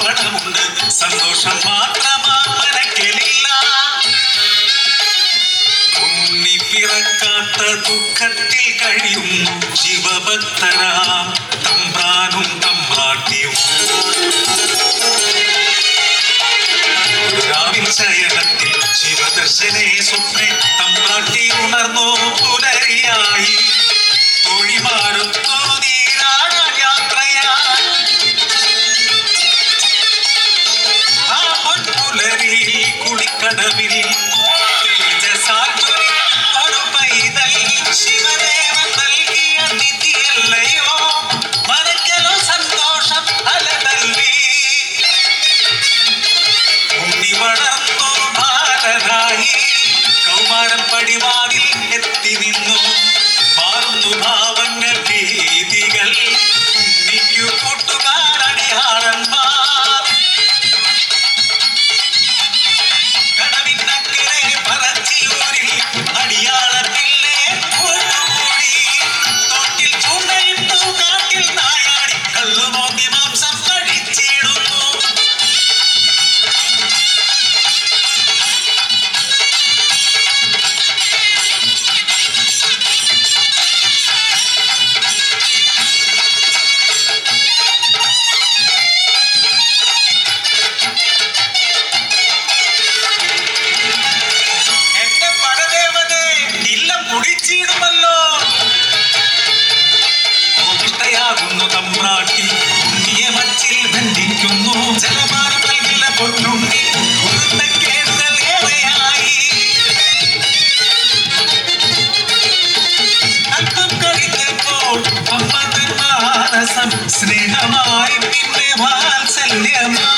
പണമുണ്ട് സന്തോഷം മാത്രമാ മനക്കലില്ല ഉണ്ണി പിറക്കാത്ത ദുഃഖത്തിൽ കഴിയുന്നു ശിവഭക്തരാ രസം സ്നേഹമായി പിന്നെ വാത്സല്യമായി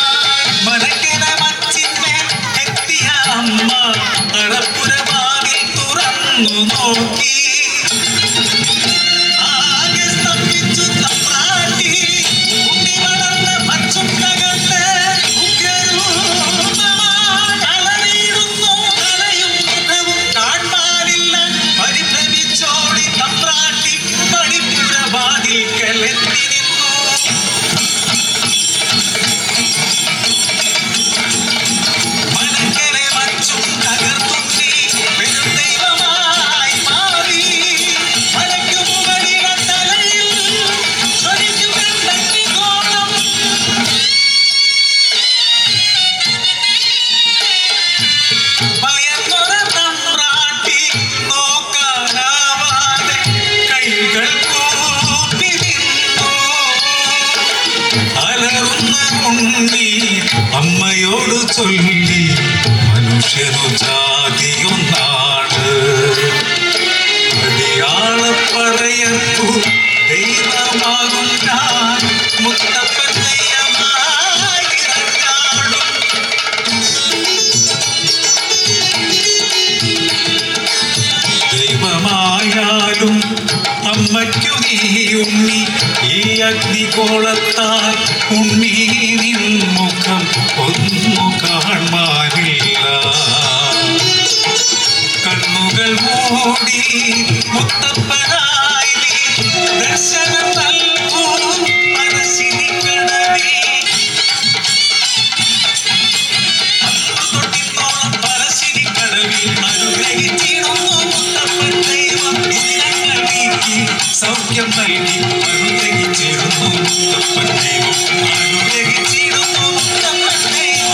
മനക്കിന മച്ചിന്റെ എത്തിയ അമ്മ അളപ്പുരവാതിൽ തുറന്നു നോക്കി. പൊങ്ങി അമ്മയോട് ചൊല്ലി മനുഷ്യരു ജാതിയൊന്നാണ്. പ്രതിയാള പറയത്തു ദൈവമാകുന്ന മുത്ത ഈ അഗ്നികോളത്താൽ ഉണ്ണീനിൻ മുഖം ഒന്നു കാണാനില്ല. കണ്ണുകൾ മൂടി മുത്തപ്പനായി ദർശന